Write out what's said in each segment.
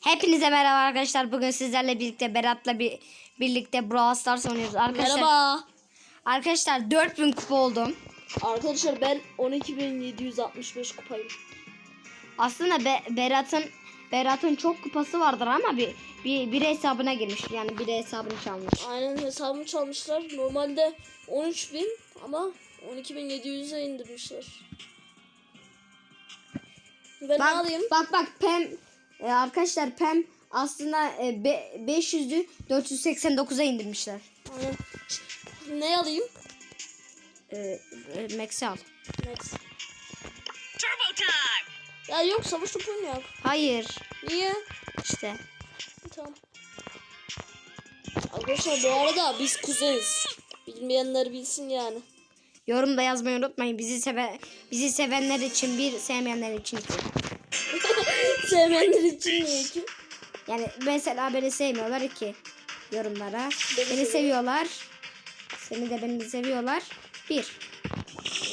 Hepinize merhaba arkadaşlar. Bugün sizlerle birlikte Berat'la bir birlikte Brawl Stars oynuyoruz. Arkadaşlar, Merhaba. Arkadaşlar 4000 kupa oldum. Arkadaşlar ben 12.765 kupayım. Aslında Be- Berat'ın Berat'ın çok kupası vardır ama bir bir, bir hesabına girmiş. Yani bir hesabını çalmış. Aynen hesabımı çalmışlar. Normalde 13.000 ama 12.700'e indirmişler. Ben Bak alayım? bak bak Pem e, arkadaşlar Pem aslında e, be- 500'ü 489'a indirmişler. Aynen. Ne alayım? E, e, Max'i al. Max. Ya yok savaş topu yok. Hayır. Niye? işte. Tamam. Arkadaşlar bu arada biz kuzeniz. Bilmeyenler bilsin yani. Yorumda yazmayı unutmayın. Bizi seve bizi sevenler için bir, sevmeyenler için iki. Sevmeyenler için niye ki? Yani mesela beni sevmiyorlar iki yorumlara. Beni Beni, seviyor. seviyorlar. Seni de beni seviyorlar. Bir.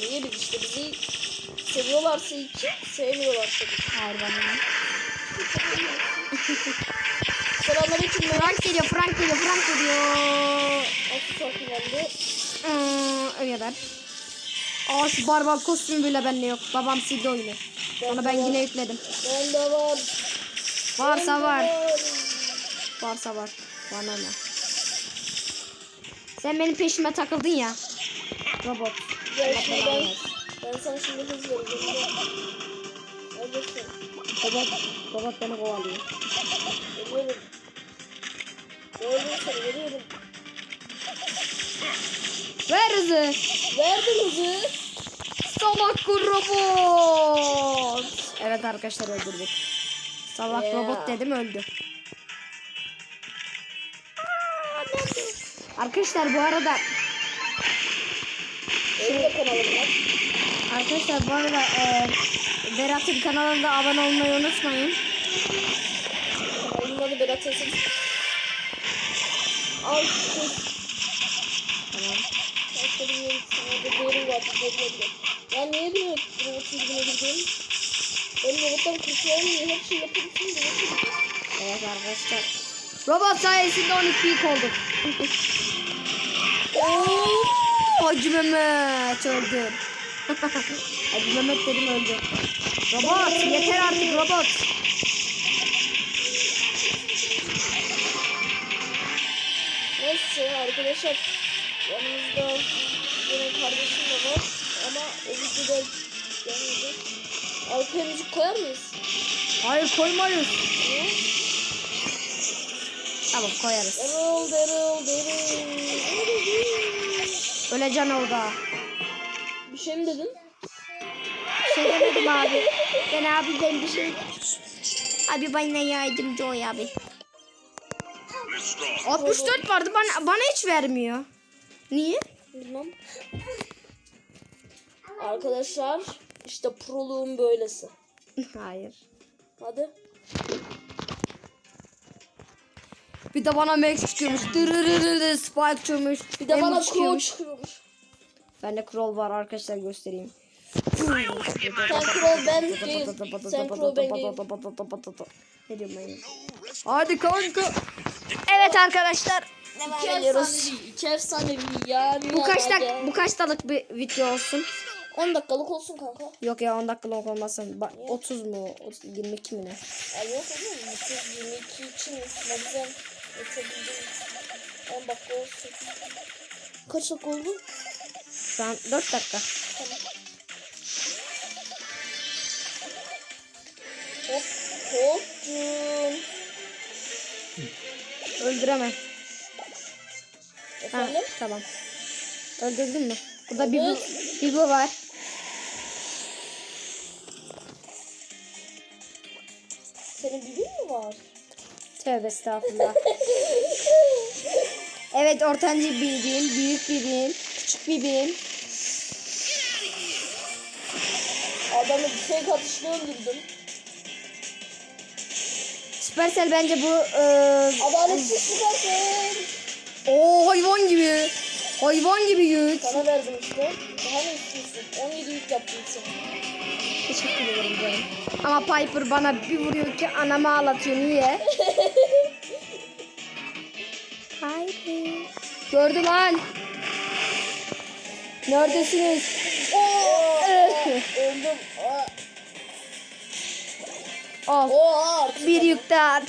Niye biz işte bizi seviyorlarsa iki, sevmiyorlarsa bir. Hayır bana? Selamünaleyküm ben. Frank geliyor, Frank geliyor, Frank geliyor. Asıl saklandı. Hmm, öyle kadar. Aa şu barbar kostümü bile bende yok. Babam sildi oyunu. Onu ben yine yükledim. Ben de var. Varsa var. Varsa var. Bana ne? Sen benim peşime takıldın ya. Robot. Ya şimdi ben, ben sana şimdi hız. Neredesin? Robot, robot beni kovalıyor. Geliyorum. Gördüm seni geliyorum. Ver hızı. Verdim hızı. Salak robot. Evet arkadaşlar öldürdük. Salak Ya. robot dedim öldü. Arkadaşlar bu arada var. arkadaşlar bu arada e, Berat'ın kanalında abone olmayı unutmayın. Kanalımın adı Berat Esin. Al kız. Tamam. Başka bir yere gitsin. Orada değerim var. Ya niye bir robotun dibine girdim? Benim robottan kurtulamıyor. Her şeyi yapıyorsun. Evet arkadaşlar. Robot sayesinde 12 ilk olduk. Hacı Mehmet öldü. Hacı Mehmet dedim öldü. Robot yeter artık robot. Neyse arkadaşlar yanımızda benim kardeşim de var ama o videoda gelmedi. Arkaya müzik koyar mıyız? Hayır koymayız. Niye? Tamam koyarız. Erol derol derol. Öleceksin orada. Bir şey mi dedin? Şey demedim abi. Ben abi ben bir şey. Abi bana yardımcı ol abi. 64 vardı bana, bana hiç vermiyor. Niye? Bilmem. Arkadaşlar işte proluğum böylesi. Hayır. Hadi. Bir de bana Max çıkıyormuş. Dırırırırı Spike çıkıyormuş. Bir de bana crow çıkıyormuş. Bende Crow var arkadaşlar göstereyim. Sen crow ben değil. Sen crow ben değil. Ne diyorum ben? Hadi kanka. Evet arkadaşlar. Devam ediyoruz. iki efsanevi yani. Bu kaç dak bu kaç dakikalık bir video olsun? 10 dakikalık olsun kanka. Yok ya 10 dakikalık olmasın. Ba- 30 mu? 30, 22 mi ne? Ya yok oğlum. 22 için bazen yetebildiğim 10 dakika olsun. Kaç dakika oldu? Şu an 4 dakika. Tamam. Hop hopcum. Öldüremem. Ha, Efendim? tamam. Öldürdün mü? Burada bir bir var. Senin bilin mi var? Tövbe estağfurullah. evet ortancı bildiğim, büyük bildiğim, küçük bildiğim. Adamı bir tek atışla öldürdüm. Süpersel bence bu e, Adaletsiz süpersin. o hayvan gibi. Hayvan gibi yük. Sana verdim işte. Daha ne istiyorsun? 17 yük yaptım sana. Teşekkür ederim canım. Ama Piper bana bir vuruyor ki anamı ağlatıyor. Niye? Piper. Gördü lan. Neredesiniz? Öldüm. Aa, Al. Artık. Bir yük daha.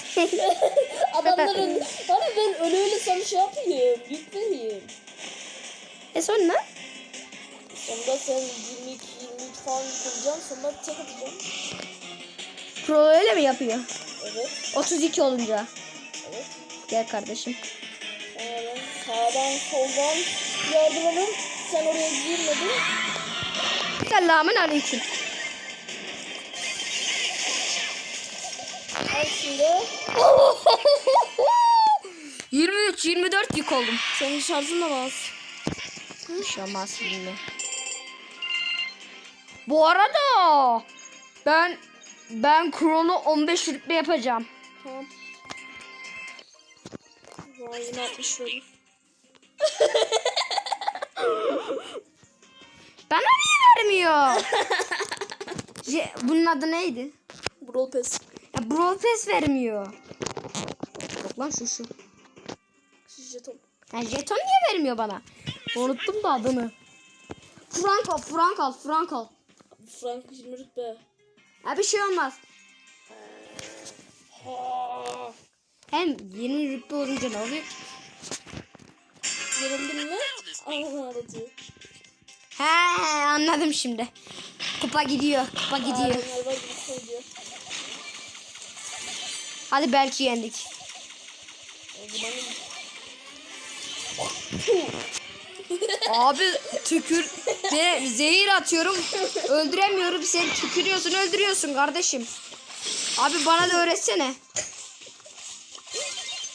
Adamların hani ben öyle öyle sana şey yapayım. Yükleyeyim. e sonra? Sonunda sen 22 23 falan yıkılacaksın. Sonra tek atacağım. Pro öyle mi yapıyor? Evet. 32 olunca. Evet. Gel kardeşim. Ben sağdan soldan yardımlarım. Sen oraya girmedin. Selamun aleyküm. Al şimdi. 23 24 yük oldum. Senin şarjın da var. Bir şey olmaz filmi. Bu arada ben ben Kron'u 15 rütbe yapacağım. Tamam. Vay yine 60 verir. Bana niye vermiyor? Je- Bunun adı neydi? Brawl Pass. Ya Brawl Pass vermiyor. Yok lan şu şu. Jeton. Ya jeton niye vermiyor bana? Unuttum da adını. Frank al, Frank al, Frank al. Frank 20 rütbe. Ya bir şey olmaz. Ha. Hem 20 rütbe olunca ne oluyor? Yenildin mi? Ananı ağlatıyor. He anladım şimdi. Kupa gidiyor, kupa gidiyor. Söylüyor. Hadi belki yendik. Abi tükür ve zehir atıyorum. Öldüremiyorum. Sen tükürüyorsun, öldürüyorsun kardeşim. Abi bana da öğretsene.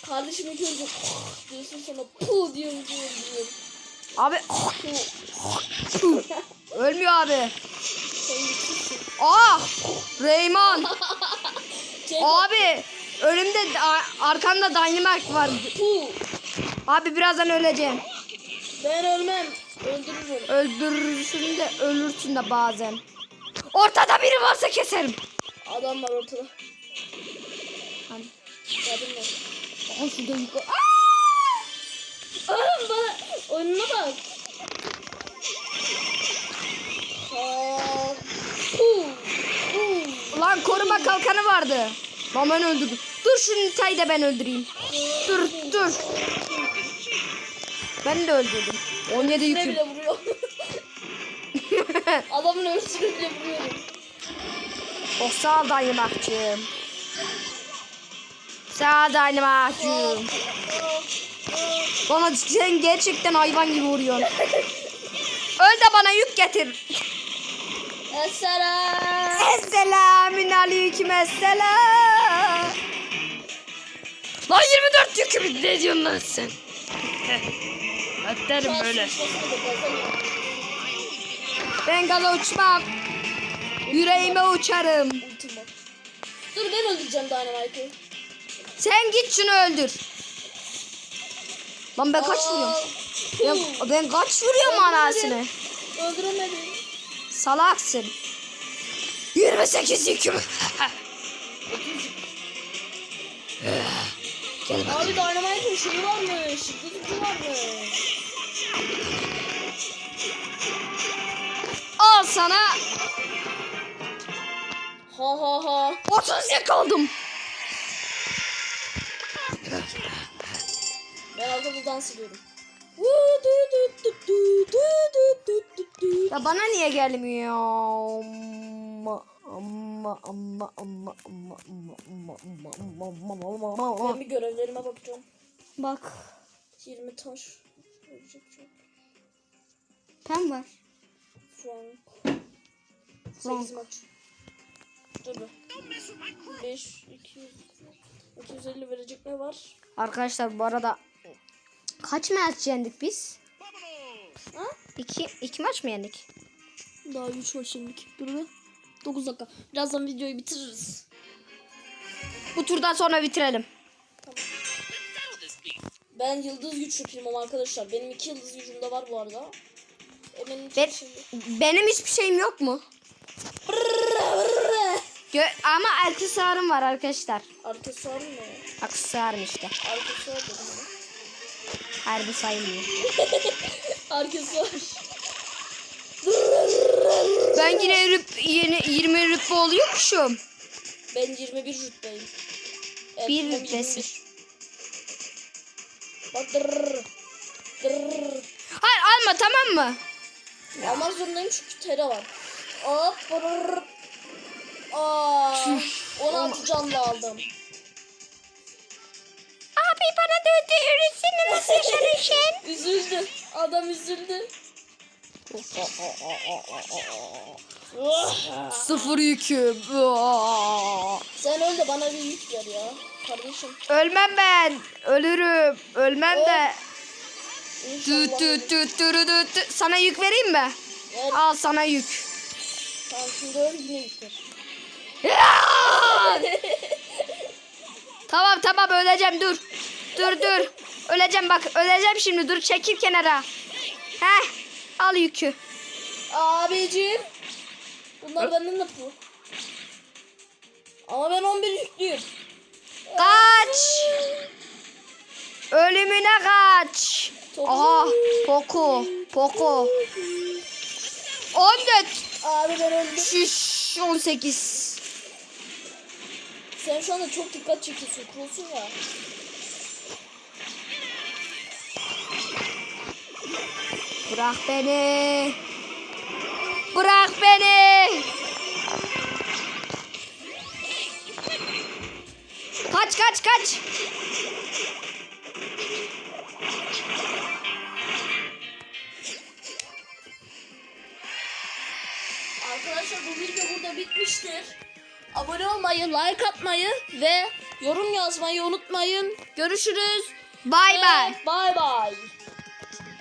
kardeşim ilk önce diyorsun sonra pu diyorum diyorum diyorum. Abi ölmüyor abi. Ah! Reyman. Abi önümde da- arkamda Dynamite var. Abi birazdan öleceğim. Ben ölmem. Öldürürüm. Öldürürsün de ölürsün de bazen. Ortada biri varsa keserim. Adam var ortada. Hani, Yardım var. aha şurada yukarı. Aa, bana oyununa bak. Ulan koruma kalkanı vardı. Lan ben öldürdüm. Dur şu Nita'yı da ben öldüreyim. Dur dur. Ben de öldürdüm. 17 Ne yüküm. bile vuruyor. Adamın ölüsünü bile vuruyorum. Oh sağ Dynamite'cığım. Sağ Dynamite'cığım. Bana sen gerçekten hayvan gibi vuruyorsun. Öl de bana yük getir. Esselam. Esselamün aleyküm esselam. Lan 24 yükümü ne diyorsun lan sen? Atarım böyle. Ben gaza uçmam. Yüreğime uçarım. Dur ben öldüreceğim Dynamite'ı. Sen git şunu öldür. Lan ben kaç vuruyorum? Ben, ben kaç vuruyorum anasını? Öldüremedim. Salaksın. 28 yüküm. Gel bakalım. Abi Dynamite'ın şeyi varmış. Gücü varmış. Al sana. Ha ha ha. 30 yakaladım. Ben orada bu dans ediyorum. Ya bana niye gelmiyor? Amma amma amma amma amma amma amma amma amma amma amma amma Ben bir görevlerime bakacağım. Bak 20 taş. Ölecek çok. pen var. Frank. Frank. 8 maç. Dur be. 5, 200, 250 verecek ne var? Arkadaşlar bu arada kaç maç yendik biz? Ha? İki, iki maç mı yendik? Daha 3 maç yendik. Dur be. 9 dakika. Birazdan videoyu bitiririz. Bu turdan sonra bitirelim. Ben yıldız güç yapayım arkadaşlar. Benim 2 yıldız gücüm de var bu arada. Emin Ben, şimdi. benim hiçbir şeyim yok mu? Gö- ama aksesuarım var arkadaşlar. Var mı? Aksesuarım işte. Var dedim ama. Harbi sayılmıyor. Arkası var. Ben yine rüp, yeni 20 rütbe oluyormuşum. Ben 21 rütbeyim. Evet, Bir ben rütbesi. 21. Bak dırrrr. Dırrrr. Hayır alma tamam mı? Almak zorundayım çünkü tere var. Hop dırrrr. Aa, 16 canlı aldım. Abi bana döndü üretsene nasıl yaşanışın? Üzüldü. Adam üzüldü. Sıfır yüküm. Sen öl de bana bir yük ver ya. Kardeşim. Ölmem ben. Ölürüm. Ölmem de. İnşallah. Tü tü tü tü tü tü. Sana yük vereyim mi? Ver. Al sana yük. Tamam şimdi öl yine yük ver. Tamam tamam öleceğim dur. Dur dur. Öleceğim bak öleceğim şimdi dur çekil kenara. Heh al yükü. Abicim. Bunlar benden de bu. Ama ben 11 yüklüyüm. Kaç. Ölümüne kaç. Aha Poco Poco. 14. Abi ben öldüm. Şiş 18. Sen şu anda çok dikkat çekiyorsun. Kurulsun ya. Bırak beni. Bırak beni. Kaç kaç kaç. Arkadaşlar bu video burada bitmiştir. Abone olmayı, like atmayı ve yorum yazmayı unutmayın. Görüşürüz. Bay bay. Bye bye.